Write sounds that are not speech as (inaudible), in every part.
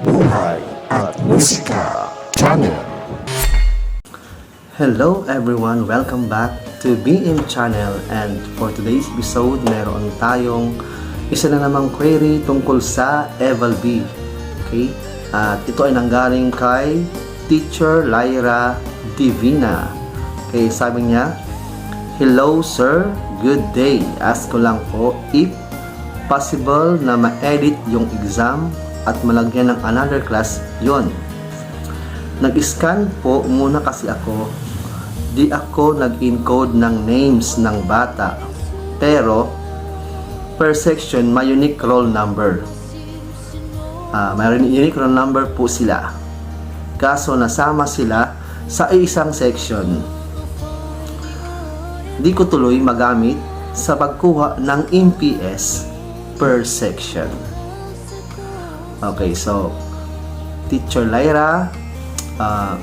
Buhay at Musika Channel Hello everyone! Welcome back to BM Channel and for today's episode meron tayong isa na namang query tungkol sa Eval B. Okay? At ito ay nanggaling kay Teacher Lyra Divina. Okay, sabi niya, Hello sir, good day. Ask ko lang po if possible na ma-edit yung exam at malagyan ng another class yon. Nag-scan po muna kasi ako. Di ako nag-encode ng names ng bata. Pero, per section, may unique roll number. Ah, may unique roll number po sila. Kaso nasama sila sa isang section. Di ko tuloy magamit sa pagkuha ng MPS per section. Okay, so, Teacher Lyra, ah,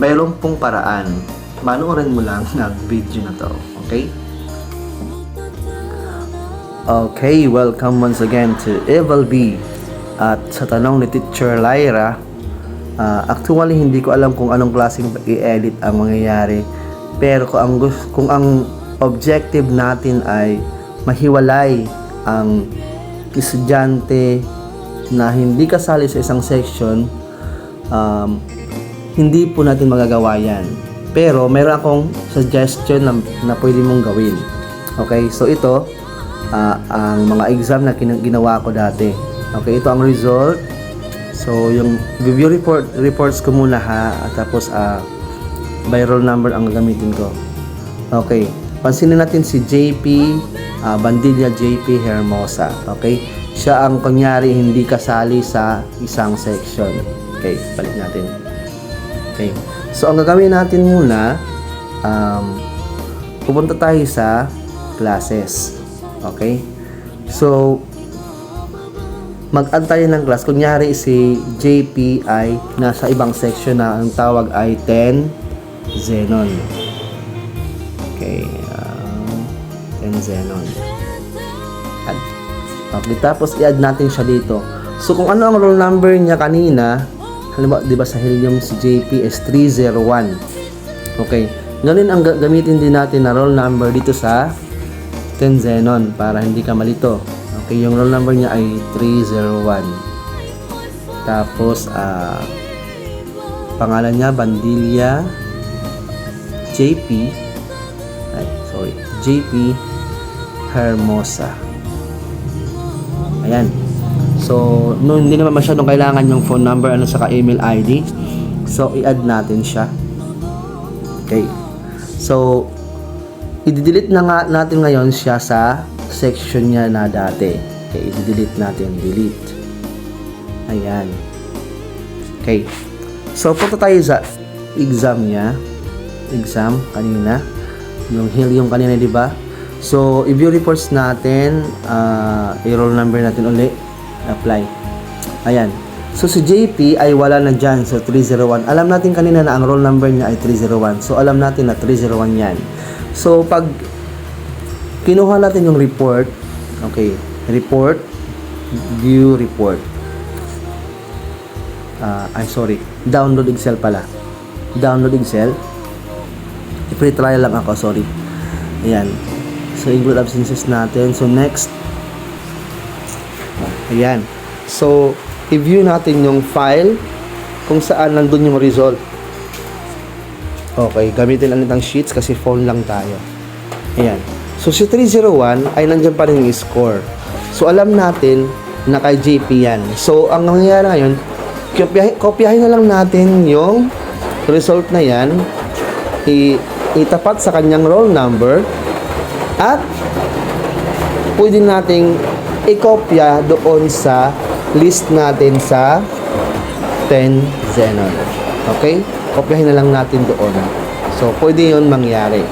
mayroon pong paraan. Manoorin mo lang (laughs) ng video na to. Okay? Okay, welcome once again to Evil B. At sa tanong ni Teacher Lyra, ah, actually hindi ko alam kung anong klaseng i-edit ang mangyayari. Pero kung ang, kung ang objective natin ay mahiwalay ang estudyante na hindi kasali sa isang section, um, hindi po natin magagawa yan. Pero meron akong suggestion na, na pwede mong gawin. Okay, so ito, ah, ang mga exam na ginawa ko dati. Okay, ito ang result. So, yung review report, reports ko muna ha, at tapos ah, by roll number ang gagamitin ko. Okay, pansinin natin si JP, ah, Bandilla JP Hermosa. Okay, siya ang kunyari hindi kasali sa isang section. Okay, balik natin. Okay. So, ang gagawin natin muna, um, pupunta tayo sa classes. Okay? So, mag-antay ng class. Kunyari si JP ay nasa ibang section na ang tawag ay 10 Xenon. Okay. um, 10 Xenon. Add. Okay, tapos i-add natin siya dito. So, kung ano ang roll number niya kanina, halimbawa, di ba sa helium si JP is 301. Okay. Ganun ang ga- gamitin din natin na roll number dito sa 10 Xenon para hindi ka malito. Okay, yung roll number niya ay 301. Tapos, ah, pangalan niya, Bandilla JP ay, sorry, JP Hermosa. Ayan. So, no, hindi naman masyadong kailangan yung phone number ano saka email ID. So, i-add natin siya. Okay. So, i-delete na nga natin ngayon siya sa section niya na dati. Okay, i-delete natin. Delete. Ayan. Okay. So, punta tayo sa exam niya. Exam kanina. Yung helium kanina, di ba? So, i-view reports natin. ah i-roll number natin uli. Apply. Ayan. So, si JP ay wala na dyan. So, 301. Alam natin kanina na ang roll number niya ay 301. So, alam natin na 301 yan. So, pag kinuha natin yung report, okay, report, view report. Ah, I'm sorry, download Excel pala. Download Excel. I-free trial lang ako, sorry. Ayan. So, include absences natin. So, next. Ayan. So, i-view natin yung file kung saan nandun yung result. Okay, gamitin lang itang sheets kasi phone lang tayo. Ayan. So, si 301 ay nandyan pa rin yung score. So, alam natin na kay JP yan. So, ang nangyayari ngayon, kopyahin, kopyahin na lang natin yung result na yan, i itapat sa kanyang roll number, at pwede nating i-kopya doon sa list natin sa 10 Xenon. Okay? Kopyahin na lang natin doon. So, pwede yun mangyari.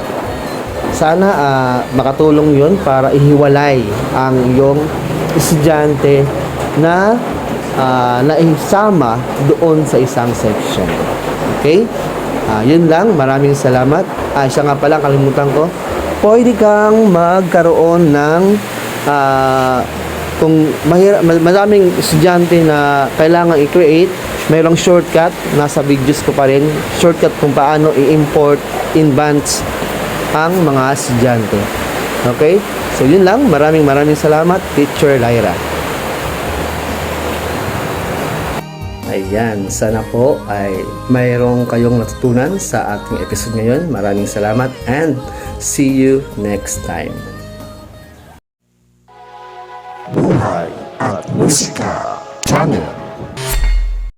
Sana ah, makatulong yun para ihiwalay ang iyong estudyante na ah, naisama doon sa isang section. Okay? Ah, yun lang. Maraming salamat. Ah, siya nga pala, kalimutan ko. Pwede kang magkaroon ng ah, kung mahira, ma- madaming estudyante na kailangan i-create, mayroong shortcut, nasa videos ko pa rin, shortcut kung paano i-import in bands ang mga estudyante. Okay? So yun lang, maraming maraming salamat, Teacher Lyra. Ayan, sana po ay mayroong kayong natutunan sa ating episode ngayon. Maraming salamat and see you next time. Buhay at Musika Channel